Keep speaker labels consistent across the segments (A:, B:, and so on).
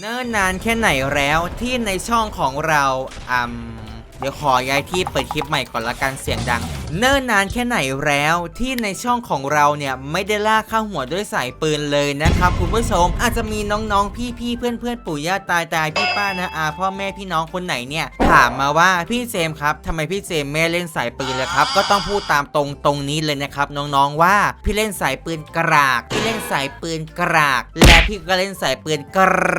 A: เนิ่นนานแค่ไหนแล้วที่ในช่องของเราอืมเดี๋ยวขอย้ายที่เปิดคลิปใหม่ก่อนละกันเสียงดัง เนิ่นนานแค่ไหนแล้วที่ในช่องของเราเนี่ยไม่ได้ล่าข้าหัวด้วยสายปืนเลยนะครับคุณผู้ชมอาจจะมีน้องๆ พี่ๆเพื่อนๆปู่ย่าตายตายพี่ป้านะอาพ่อแม่พี่น้องคนไหนเนี่ยถามมาว่าพี่เจมครับทำไมพี่เจมส์ไม่เล่นสายปืนเลยครับ ก็ต้องพูดตามตรงตรงนี้เลยนะครับน้องๆว่าพี่เล่นสายปืนกรากพี่เล่นสายปืนกราก และพี่ก็เล่นสายปืนก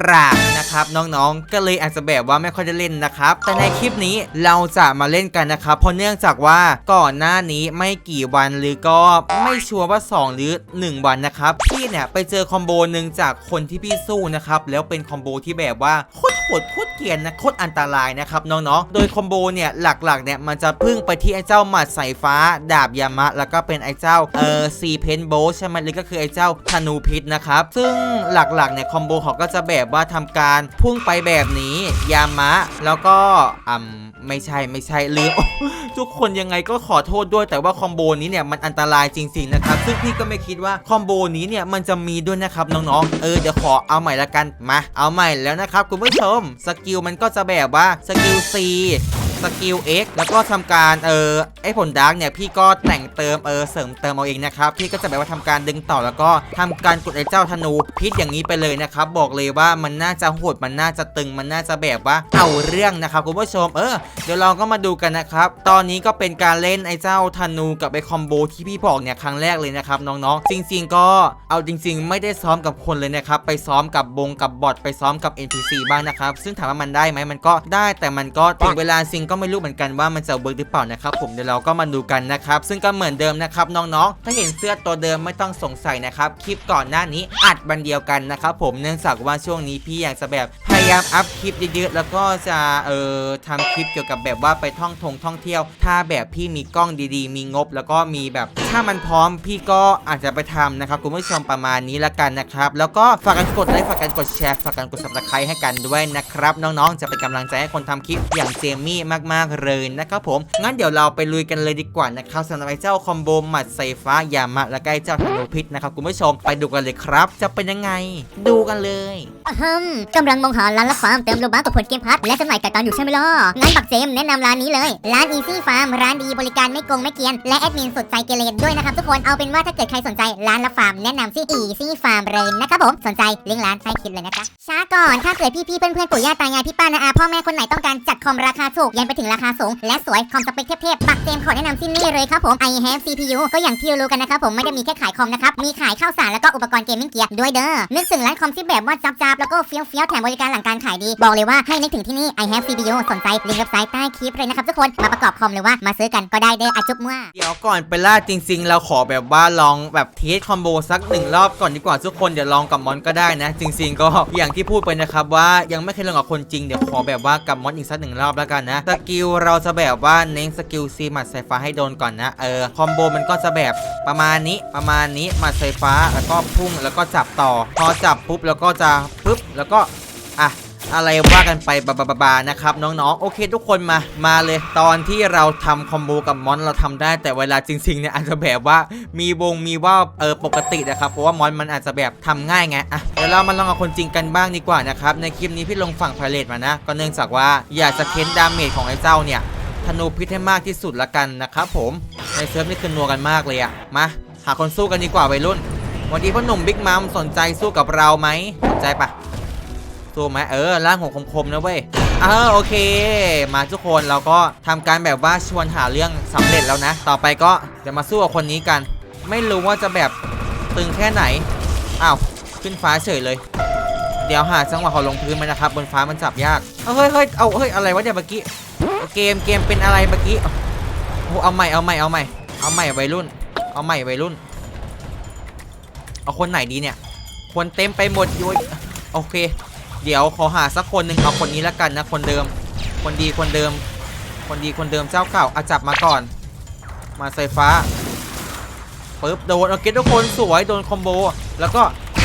A: รากนะครับน้องๆ ก็เลยอาจจะแบบว่าไม่ค่อยได้เล่นนะครับแต่ในคลิปนี้เราจะมาเล่นกันนะครับเพราะเนื่องจากว่าก่อนหน้านี้ไม่กี่วันหรือก็ไม่ชัวร์ว่า 2 หรือ 1 วันนะครับพี่เนี่ยไปเจอคอมโบหนึ่งจากคนที่พี่สู้นะครับแล้วเป็นคอมโบที่แบบว่าโคตรโหดโคตรเกียนนะโคตรอันตรายนะครับน้องๆโดยคอมโบเนี่ยหลักๆเนี่ยมันจะพึ่งไปที่ไอ้เจ้าหมัดสายฟ้า ดาบยามะ แล้วก็เป็นไอ้เจ้าเออซีเพนโบใช่ไหมหรือก็คือไอ้เจ้าธนูพิษนะครับซึ่งหลักๆเนี่ยคอมโบเขาก็จะแบบว่าทำการพุ่งไปแบบนี้ยามะ แล้วก็อืมไม่ใช่ไม่ใช่ลืมทุกคนยังไงก็ขอโทษด้วยแต่ว่าคอมโบนี้เนี่ยมันอันตรายจริงๆนะครับซึ่งพี่ก็ไม่คิดว่าคอมโบนี้เนี่ยมันจะมีด้วยนะครับน้องๆ เออเดี๋ยวขอเอาใหม่ละกันมา เอาใหม่แล้วนะครับคุณผู้ชม สกิลมันก็จะแบบว่าสกิล C สกิล X แล้วก็ทำการเออไอผลดาร์กเนี่ยพี่ก็แต่งเติมเออเสริมเติมเอาเองนะครับพี่ก็จะแบบว่าทำการดึงต่อแล้วก็ทำการกดไอเจ้าธนูพิษอย่างนี้ไปเลยนะครับบอกเลยว่ามันน่าจะโหดมันน่าจะตึงมันน่าจะแบบว่าเอาเรื่องนะครับคุณผู้ชมเออเดี๋ยวเราก็มาดูกันนะครับตอนนี้ก็เป็นการเล่นไอ้เจ้าธนูกับไอคอมโบที่พี่บอกเนี่ยครั้งแรกเลยนะครับน้องๆจริง ๆ ก็เอาจริง ๆ ไม่ได้ซ้อมกับคนเลยนะครับไปซ้อมกับบงกับบอทไปซ้อมกับ NPC บ้างนะครับซึ่งถามว่ามันได้ไหมมันก็ได้แต่มันก็ถึงเวลาซิงก็ไม่รู้เหมือนกันว่ามันจะเวิร์กหรือเปล่านะครับผมเดี๋ยวเราก็มาดูกันนะครับซึ่งก็เหมือนเดิมนะครับน้องๆ ถ้าเห็นเสื้อตัวเดิมไม่ต้องสงสัยนะครับคลิปก่อนหน้านี้อัดบันเดียวกันนะครับผมเนื่องจากว่าช่วงนี้พี่อยากจะแบบพยายามอัพคลิปเยอะๆแล้วก็จะเอ่อทำคลิปเกี่ยวกับแบบว่าไปท่องทงท่องเที่ยว ถ้าแบบพี่มีกล้องดีๆ มีงบ แล้วก็มีแบบถ้ามันพร้อมพี่ก็อาจจะไปทำนะครับคุณผู้ชมประมาณนี้ละกันนะครับแล้วก็ฝากกันกดไลค์ฝากกันกดแชร์ฝากกันกด subscribe ให้กันด้วยนะครับน้องๆ จะเป็นกำลังใจให้คนทำคลิปอย่างเจมี่มากๆเลยนะครับผม งั้นเดี๋ยวเราไปลุยกันเลยดีกว่านะครับสำหรับไอ้เจ้าคอมโบหมัดไฟฟ้ายามะและก็ไอ้เจ้าธนูพิษนะครับคุณผู้ชมไปดูกันเลยครับ จะเป็นยังไง ดูกันเลย
B: อะฮึมกำลังมองหาร้านรับฟาร์มเติมโลบัคกับผลเกมพัทและจำหน่ายกักกันอยู่ใช่ไหมล่ะงั้นบักเจมแนะนำร้านนี้เลย ร้าน Easy Farm ร้านดีบริการไม่โกงไม่เกียน และแอดมินสุดใจเกเรด้วยนะครับทุกคนเอาเป็นว่าถ้าเกิดใครสนใจร้านรับฟาร์มแนะนำที่ Easy Farm เลยนะครับผมสนใจลิงก์ร้านใต้คลิปเลยนะจ๊ะช้าก่อนถ้าเกิดพี่ๆเพื่อนๆปู่ย่าตายายพี่ป้านาอาพ่อแม่คนไหนต้องการจัดคอมราคาถูกยันไปถึงราคาสูง และสวยคอมสเปคเทพๆบักเจมขอแนะนำที่นี่เลยครับผม i have CPU ก็อย่างที่รู้กันนะครับผมไม่ได้มีแค่ขายคอมนะครับมีขายข้าวสารแล้วก็อุปกรณ์เกมมิ่งเกียร์ด้วยเด้อนึกถึงร้านคอมที่แบบว่าจับๆแล้วก็เฟี้ยวเฟี้ยวๆแถมบริการหลังการขายดี บอกเลยว่าให้นึกถึงที่นี่ i have CPU สนใจลิงก์เว็บไซต์ใต้คลิปเลยนะครับทุกคนมาประกอบคอมหรือว่ามาซื้อกันก็ได้เด้ออะจุ๊บมั่ว
A: เดี๋ยวก่อนไปล่าจริง ๆ เราขอแบบว่าลองแบบเทสคอมโบสักหนึ่งรอบก่อนดีกว่าทุกคนเดี๋ยวลองกับมอนก็ได้นะ จริง ๆ ก็อย่างที่พูดไปนะครับว่ายังไม่เคยลองกับคนจริงเดี๋ยวขอแบบว่ากับมอนอีกสักหนึ่งรอบแล้วกันนะสกิลเราจะแบบว่าเน้นสกิลซีหมัดสายฟ้าให้โดนก่อนนะเออคอมโบมันก็จะแบบประมาณนี้ประมาณนี้หมัดสายฟ้าแล้วก็พุ่งแล้วก็จับต่อ พอจับปุ๊บแล้วก็จะปุ๊บแล้วก็อะ อะไรว่ากันไปบาบาบานะครับน้องๆ โอเค ทุกคนมามาเลย ตอนที่เราทำคอมโบกับมอนเราทำได้แต่เวลาจริงๆเนี่ยอาจจะแบบว่ามีวงมีว่าเออปกตินะครับเพราะว่ามอนมันอาจจะแบบทำง่ายไงอะเดี๋ยวเรามาลองกับคนจริงกันบ้างดีกว่านะครับในคลิปนี้พี่ลงฝั่งพาเลตมานะ ก็เนื่องจากว่าอยากจะเค้นดาเมจของไอ้เจ้าเนี่ยธนูพิษให้มากที่สุดละกันนะครับผมในเซิร์ฟนี่คือนัวกันมากเลยอะมาหาคนสู้กันดีกว่าวัยรุ่นวันนี้พ่อหนุ่มบิ๊กมัมสนใจสู้กับเราไหมสนใจปะ สู้ไหมเออร่างของคมๆนะเว้ยเออโอเค มาทุกคนเราก็ทำการแบบว่าชวนหาเรื่องสำเร็จแล้วนะ ต่อไปก็จะมาสู้กับคนนี้กัน ไม่รู้ว่าจะแบบตึงแค่ไหนอ้าวขึ้นฟ้าเฉยเลย เดี๋ยวหาจังหวะเขาลงพื้นมันนะครับ บนฟ้ามันจับยากเอ้ยเฮ้ยเอาเฮ้ยอะไรวะเนี่ยเมื่อกี้เกมเกมเป็นอะไรเมื่อกี้โอ้เอาใหม่เอาใหม่เอาใหม่เอาใหม่วัยรุ่น เอาใหม่วัยรุ่น เอาคนไหนดีเนี่ย คนเต็มไปหมดยุยโอเค เดี๋ยวขอหาสักคนหนึ่งเอาคนนี้แล้วกันนะคนเดิม คนดีคนเดิม คนดีคนเดิมเจ้าเก่าอาจับมาก่อน มาไฟฟ้าปึ๊บโดนโอเคทุกคนสวยโดนคอมโบแล้วก็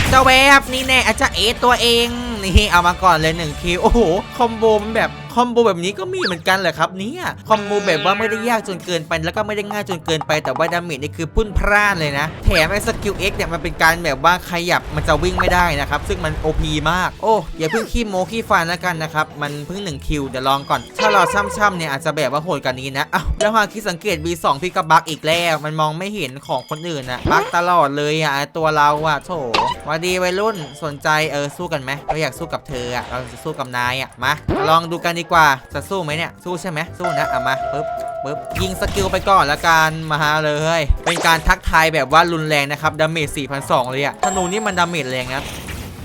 A: เจ้าแวบนี่แน่อาจจะเอตัวเองนี่เอามาก่อนเลยหนึ่งคิวโอ้โหคอมโบมันแบบคอมโบแบบนี้ก็มีเหมือนกันเหรอครับเนี่ยคอมโบแบบว่าไม่ได้ยากจนเกินไป แล้วก็ไม่ได้ง่ายจนเกินไปแต่ว่าดาเมจนี่คือพุ่นพร่านเลยนะ แถมไอ้สกิล X เนี่ยมันเป็นการแบบว่าขยับมันจะวิ่งไม่ได้นะครับซึ่งมัน OP มากโอ้อย่าเพิ่งขี้โมขี้ฟันแล้วกันนะครับมันเพิ่ง1คิวเดี๋ยวลองก่อนถ้าเราช่ำๆเนี่ยอาจจะแบบว่าโหดกว่านี้นะอ้าวแล้วหากคิดสังเกต V2 พี่ก็บักอีกแล้ว มันมองไม่เห็นของคนอื่นนะบักตลอดเลยอะตัวเราอะโถวัสดีวัยรุ่นสนใจเออสู้กันไหมเราอยากสู้กับเธออะเราจะสู้กับนายอะมาลองดูกันดีกว่าจะสู้ไหมเนี่ยสู้ใช่ไหมสู้นะอะมาปึ๊บปึ๊บยิงสกิลไปก่อนละกันมาเลย เป็นการทักทายแบบว่ารุนแรงนะครับดาเมจ4,200เลยอะธนูนี่มันดาเมจแรงนะ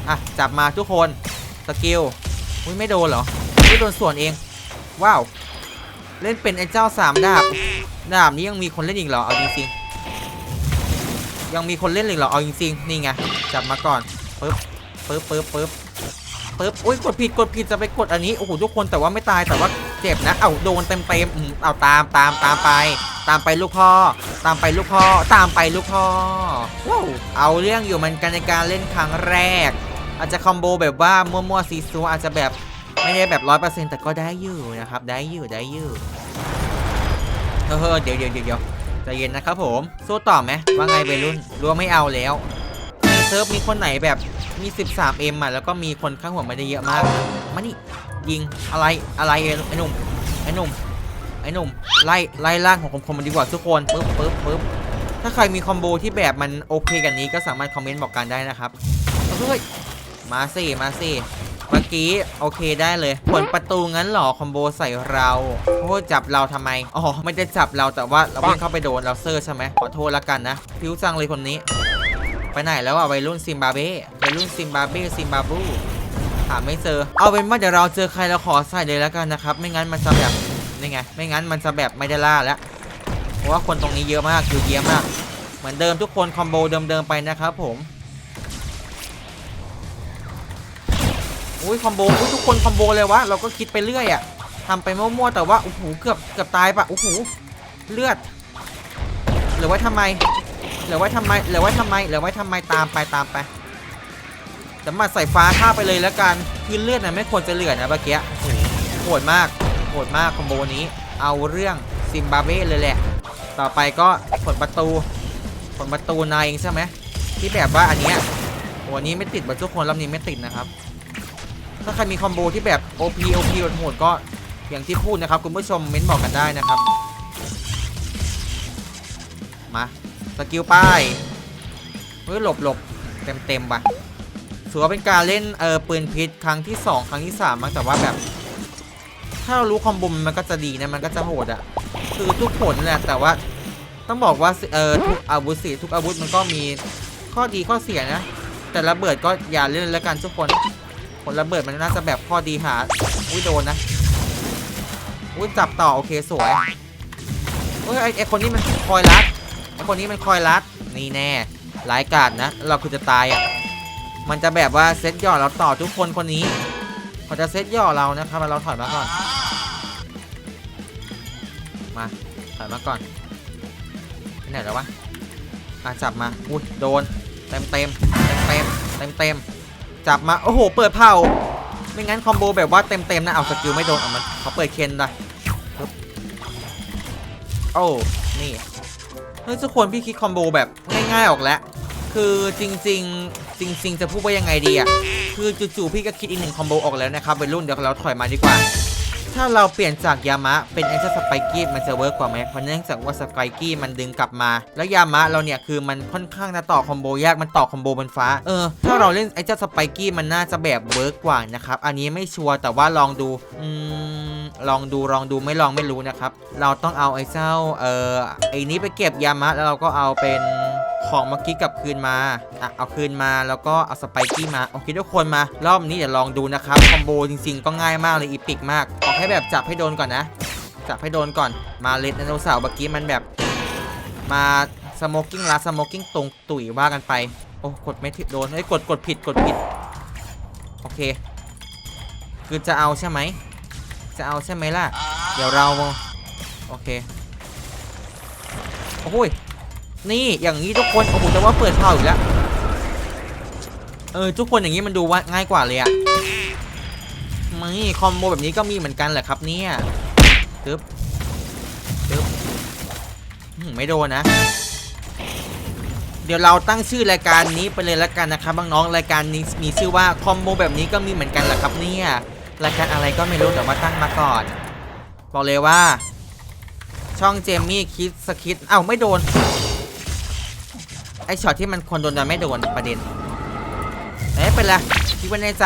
A: อะจับมาทุกคนสกิลอุ้ยไม่โดนเหรอไม่โดนส่วนเองว้าวเล่นเป็นไอ้เจ้าสามดาบดาบนี้ยังมีคนเล่นอีกเหรอเอาจริงๆยังมีคนเล่นอีกเหรอเอาจริงๆนี่ไงจับมาก่อนปึ๊บปึ๊บปึ๊บปึ๊บ ปึ๊บโอ้ยกดผิดกดผิดจะไปกดอันนี้โอ้โหทุกคนแต่ว่าไม่ตายแต่ว่าเจ็บนะเอาโดนเต็มเต็มเอาตามตามตามไป ตามไปลูกพ่อ ตามไปลูกพ่อตามไปลูกพ่อว้าวเอาเรื่องอยู่เหมันกันในการเล่นครั้งแรก อาจจะคอมโบแบบว่ามั่วๆซีซัวอาจจะแบบไม่ได้แบบร้อยเปอร์เซ็นต์แต่ก็ได้อยู่นะครับ ได้อยู่ได้อยู่เฮ้อเดี๋ยวเดี๋ยวเดี๋ยวเดี๋ยวใจเย็นนะครับผมสู้ต่อไหมว่าไงเบรุ่นรัวไม่เอาแล้ว เซิร์ฟมีคนไหนแบบมี 13M อะ แล้วก็มีคนข้างหัวไม่ได้เยอะมาก มานี่ ยิงอะไรอะไรไอ้หนุ่มไอ้หนุ่มไอ้หนุ่มไล่ไล่ล่างของคมๆมันดีกว่าทุกคนปึ๊บปึ๊บปึ๊บถ้าใครมีคอมโบที่แบบมันโอเคกันนี้ก็สามารถคอมเมนต์บอกกันได้นะครับเฮ้ยมาสิมาสิเมื่อกี้โอเคได้เลยผลประตูงั้นหรอคอมโบใส่เราโอ้จับเราทำไมอ๋อไม่ได้จับเราแต่ว่าเราวิ่งเข้าไปโดนเราเซอร์ใช่ไหมขอโทษละกันนะพิวจังเลยคนนี้ ไปไหนแล้วอะวัยรุ่นซิมบาเบ้วัยรุ่นซิมบาเบ้ซิมบาบูหาไม่เจอ เอาเป็นว่าเดี๋ยวเราเจอใครเราขอใส่เลยแล้วกันนะครับ ไม่งั้นมันจะแบบนี่ไง ไม่งั้นมันจะแบบไม่ได้ล่าแล้ว เพราะว่าคนตรงนี้เยอะมากอยู่เยอะมาก เหมือนเดิมทุกคนคอมโบเดิมๆไปนะครับผมอุ้ยคอมโบอุ้ยทุกคนคอมโบเลยวะ เราก็คิดไปเรื่อยอะทำไปมั่วๆแต่ว่าโอ้โหเกือบเกือบตายปะโอ้โหเลือดหลือไว้ทำไม เหลือไว้ทำไมเหลือไว้ทำไมเหลือไว้ทำไมตามไปตามไปจะมาใส่ฟ้าฆ่าไปเลยแล้วกันคือเลือดน่ะไม่ควรจะเหลือนะเมื่อกี้โหดมากโหดมากคอมโบนี้ เอาเรื่องซิมบาเบ้เลยแหละ ต่อไปก็ผลประตูผลประตูนายเองใช่ไหมที่แบบว่าอันเนี้ยโอ้อันนี้ไม่ติดบบทุกคนรอบนี้ไม่ติดนะครับ ถ้าใครมีคอมโบที่แบบ OP OP โหดก็อย่างที่พูดนะครับ คุณผู้ชมเม้นบอกกันได้นะครับ มา สกิลป้ายเฮ้ยหลบหลบเต็มเต็มปะถือว่าเป็นการเล่นเออปืนพิษครั้งที่ 2 ครั้งที่3มั้งแต่ว่าแบบ ถ้าเรารู้คอมโบมันก็จะดีนะมันก็จะโหดอะคือทุกผลแหละแต่ว่าต้องบอกว่าเออทุกอาวุธสิทุกอาวุธมันก็มีข้อดีข้อเสียนะ แต่ระเบิดก็อย่าเล่นแล้วกันทุกคนผลระเบิดมันน่าจะแบบข้อดีหาอุ้ยโดนนะอุ้ยจับต่อโอเคสวยเฮ้ยไอไอคนนี้มันคอยรัด คนนี้มันคอยรัดนี่แน่ร้ายกาจนะ เราคือจะตายอะมันจะแบบว่าเซตย่อเราต่อทุกคนคนนี้เขาจะเซตย่อเรานะครับเราถอยมาก่อน มาถอยมาก่อนไปไหนแล้ววะอะจับมาอุ้ยโดนเต็มเต็มเต็มเต็มเต็มเต็มจับมาโอ้โห เปิดเผาไม่งั้นคอมโบแบบว่าเต็มๆนะเอาสกิลไม่โดนเอามันเขาเปิดเคนได้โอ้นี่ เฮ้ยทุกคนพี่คิดคอมโบแบบง่ายๆออกแล้ว คือจริง ๆ จริง ๆ จะพูดว่ายังไงดีอะ คือจู่ๆพี่ก็คิดอีกหนึ่งคอมโบออกแล้วนะครับเป็นรุ่นเดี๋ยวเราถอยมาดีกว่า ถ้าเราเปลี่ยนจากยามะเป็นไอ้เจ้าสไปกี้มันจะเวิร์กกว่าไหมเพราะเนื่องจากว่าสไปกี้มันดึงกลับมา แล้วยามะเราเนี่ยคือมันค่อนข้างจะต่อคอมโบยากมันต่อคอมโบบนฟ้าเออถ้าเราเล่นไอ้เจ้าสไปกี้มันน่าจะแบบเวิร์กกว่านะครับอันนี้ไม่ชัวร์แต่ว่าลองดูอืมลองดูลองดูไม่ลองไม่รู้นะครับ เราต้องเอาไอ้เจ้าเออไอ้นี้ไปเก็บยามะแล้วเราก็เอาเป็น ของเมื่อกี้กลับคืนมาอะเอาคืนมาแล้วก็เอาสไปกี้มาโอเคทุกคนมารอบนี้เดี๋ยวลองดูนะครับคอมโบจริงๆก็ง่ายมากเลยอีพิกมากขอให้แบบจับให้โดนก่อนนะ จับให้โดนก่อนมาเลดไดโนเสาร์เมื่อกี้มันแบบ มาสโมกกิ้งลาสโมกกิ้งตรงตุ๋ยว่ากันไปโอ้กดไม่ผิดโดนเฮ้ยกดกดผิดกดผิดโอเค คือจะเอาใช่ไหมจะเอาใช่ไหมล่ะ เดี๋ยวเรา โอเค โอ้ย นี่อย่างนี้ทุกคนโอ้โหแต่ว่าเปิดเผาอีกแล้วเออทุกคนอย่างนี้มันดูว่าง่ายกว่าเลยอะไม่คอมโบแบบนี้ก็มีเหมือนกันแหละครับเนี่ยตึ๊บตึ๊บไม่โดนนะ เดี๋ยวเราตั้งชื่อรายการนี้ไปเลยละกันนะครับน้องๆรายการนี้มีชื่อว่าคอมโบแบบนี้ก็มีเหมือนกันแหละครับเนี่ยรายการอะไรก็ไม่รู้แต่ว่าตั้งมาก่อน บอกเลยว่า ช่องเจมมี่คิดสคิดเอ้าไม่โดน ไอช็อตที่มันคนโดนแต่ไม่โดนประเด็นเอ๊ะเป็นไรคิดว่าในใจ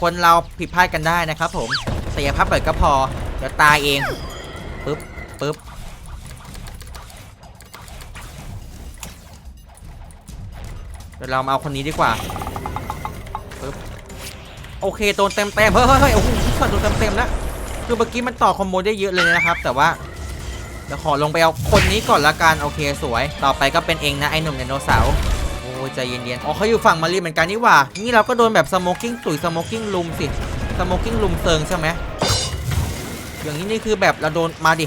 A: คนเราผิดพลาดกันได้นะครับผมแต่อย่าพับเปิดก็พอเดี๋ยวตายเองปึ๊บปึ๊บเดี๋ยวเรามาเอาคนนี้ดีกว่าปึ๊บโอเคโดนเต็มเต็มเฮ้ยเฮ้ยเฮ้ยโอ้โหช็อตโดนเต็มเต็มแล้วคือเมื่อกี้มันต่อคอมโบได้เยอะเลยนะครับ แต่ว่า ดี๋ยวขอลงไปเอาคนนี้ก่อนละกันโอเคสวย ต่อไปก็เป็นเองนะไอ้หนุ่มไดโนเสาร์โอ้ใจเย็นๆอ๋อเขาอยู่ฝั่งมารีเหมือนกันนี่หว่า นี่เราก็โดนแบบสโมกกิ้งตุ๋ยสโมกกิ้งลุมสิสโมกกิ้งลุมเซิงใช่ไหมอย่างนี้นี่คือแบบเราโดนมาดิ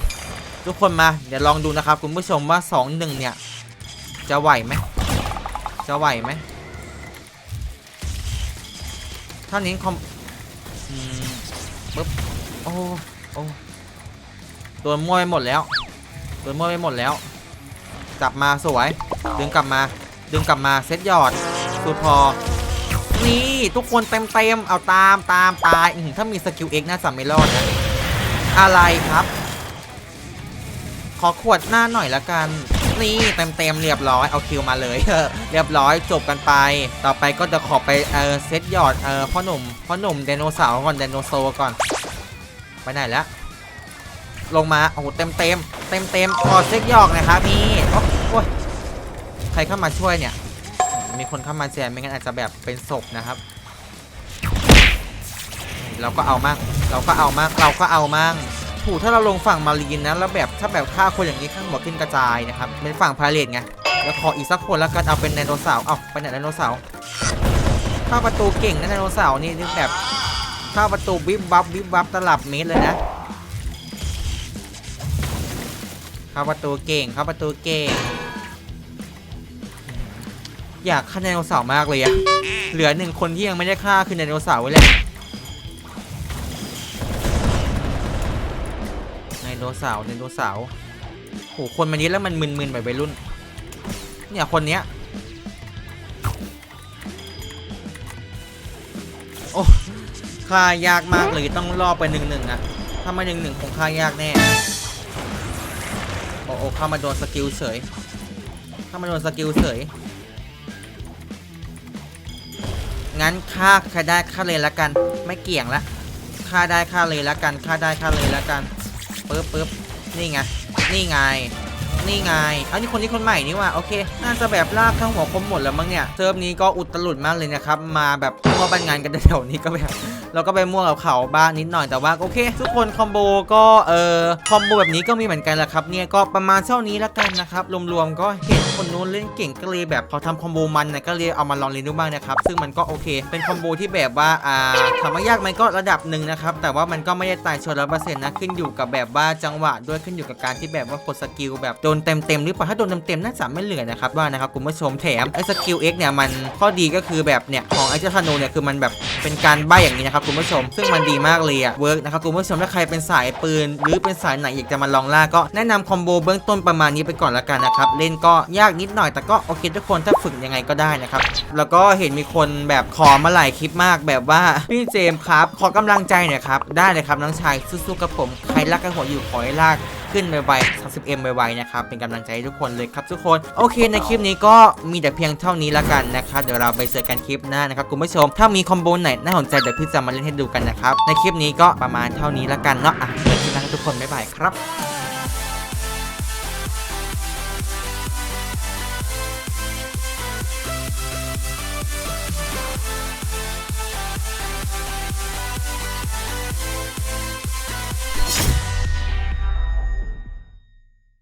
A: ทุกคนมาเดี๋ยวลองดูนะครับคุณผู้ชมว่า 2 1 เนี่ย จะไหวไหมจะไหวไหมถ้านี้คอมอืมปึ๊บโอ้โอ้โดนมวยหมดแล้ว โดนมวยไปหมดแล้วกลับมาสวย ดึงกลับมา ดึงกลับมาเซตหยอดสูตรพอ นี่ทุกคนเต็มเต็มเอาตามตามตายถ้ามีสกิลเอ็กน่าจะไม่รอดนะอะไรครับ ขอขวดหน้าหน่อยละกัน นี่เต็มเต็มเรียบร้อยเอาคิวมาเลยเรียบร้อยจบกันไป ต่อไปก็จะขอไปเออเซตหยอดเออพ่อหนุ่มพ่อหนุ่มไดโนเสาร์ก่อนไดโนโซก่อน ไปไหนแล้ว ลงมาโอ้โหเต็มเต็มเต็มเต็มขอเซ็กยอกนะครับพี่โอ้โอ้ยใครเข้ามาช่วยเนี่ย มีคนเข้ามาแจมไม่งั้นอาจจะแบบเป็นศพนะครับ เราก็เอามั่งเราก็เอามั่งเราก็เอามั่งถูถ้าเราลงฝั่งมารีนนะแล้วแบบถ้าแบบฆ่าคนอย่างนี้ข้างหัวขึ้นกระจายนะครับเป็นฝั่งพาเลตไงแล้วขออีกสักคนแล้วกันเอาเป็นไดโนเสาร์เอาไปไหนไดโนเสาร์เข้าประตูเก่งนะไดโนเสาร์นี่แบบเข้าประตูวิบวับวิบวับตลับเมตรเลยนะ เข้าประตูเก่งเข้าประตูเก่ง อยากฆ่าไดโนเสาร์มากเลยอะเหลือหนึ่งคนที่ยังไม่ได้ฆ่าคือไดโนเสาร์ไว้แหละไดโนเสาร์ไดโนเสาร์โหคนมันนี้แล้วมันมึนๆแบบวัยรุ่น เนี่ยคนเนี้ยโอ้ฆ่ายากมากเลยต้องรอไปหนึ่งหนึ่งอะถ้าไม่หนึ่งหนึ่งคงฆ่ายากแน่ โอ้โอ้เข้ามาโดนสกิลเฉย เข้ามาโดนสกิลเฉย งั้นค่าใครได้ค่าเลยละกัน ไม่เกี่ยงละค่าได้ค่าเลยละกันค่าได้ค่าเลยละกันปึ๊บปึ๊บนี่ไง นี่ไง นี่ไงเอานี่คนนี้คนใหม่นี่ว่าโอเค น่าจะแบบลากข้างหัวคมหมดแล้วมั้งเนี่ยเซิร์ฟนี้ก็อุตลุดมากเลยนะครับ มาแบบมั่วบันงานกันแถวนี้ก็แบบ เราก็ไปม่วงกับเขาบ้างนิดหน่อยแต่ว่าโอเค ทุกคนคอมโบก็เออคอมโบแบบนี้ก็มีเหมือนกันแหละครับเนี่ยก็ประมาณเท่านี้แล้วกันนะครับรวมๆก็เห็นคนนู้นเล่นเก่งก็เลยแบบเขาทำคอมโบมันนะก็เลยเอามาลองเรียนดูบ้างนะครับซึ่งมันก็โอเค เป็นคอมโบที่แบบว่าอ่าถามว่ายากไหมก็ระดับหนึ่งนะครับแต่ว่ามันก็ไม่ได้ตายชนร้อยเปอร์เซ็นต์นะขึ้นอยู่กับแบบว่าจังหวะด้วยขึ้นอยู่กับการที่แบบว่ากดสกิลแบบโดนเต็มๆหรือเปล่าถ้าโดนเต็มๆน่าจะไม่เหลือนะครับว่านะครับคุณผู้ชมแถมไอ้สกิล X เนี่ยมันข้อดีก็คือแบบเนี่ยของไอ้เจ้าธนูเนี่ยคือมันแบบเป็นการใบอย่างนี้นะครับคุณผู้ชม ซึ่งมันดีมากเลยอะเวิร์กนะครับคุณผู้ชมถ้าใครเป็นสายปืน หรือเป็นสายไหนอยากจะมาลองล่าก็แนะนำคอมโบเบื้องต้นประมาณนี้ไปก่อนละกันนะครับเล่นก็ยากนิดหน่อยแต่ก็โอเคทุกคนถ้าฝึกยังไงก็ได้นะครับแล้วก็เห็นมีคนแบบขอมาหลายคลิปมากแบบว่าพี่เจมส์ครับขอกำลังใจหน่อยครับได้เลยครับน้องชายสู้ๆกับผมใครรักกันหัวอยู่ขอให้ลาก ขึ้นไวๆ 30M ไวๆนะครับ เป็นกำลังใจให้ทุกคนเลยครับทุกคน โอเค ในคลิปนี้ก็มีแต่เพียงเท่านี้ละกันนะครับ เดี๋ยวเราไปเจอกันคลิปหน้านะครับคุณผู้ชม ถ้ามีคอมโบไหนน่าสนใจเดี๋ยวพี่จะมาเล่นให้ดูกันนะครับ ในคลิปนี้ก็ประมาณเท่านี้ละกันเนาะอะเจอกันคลิปหน้าครับทุกคนบ๊ายบายครับ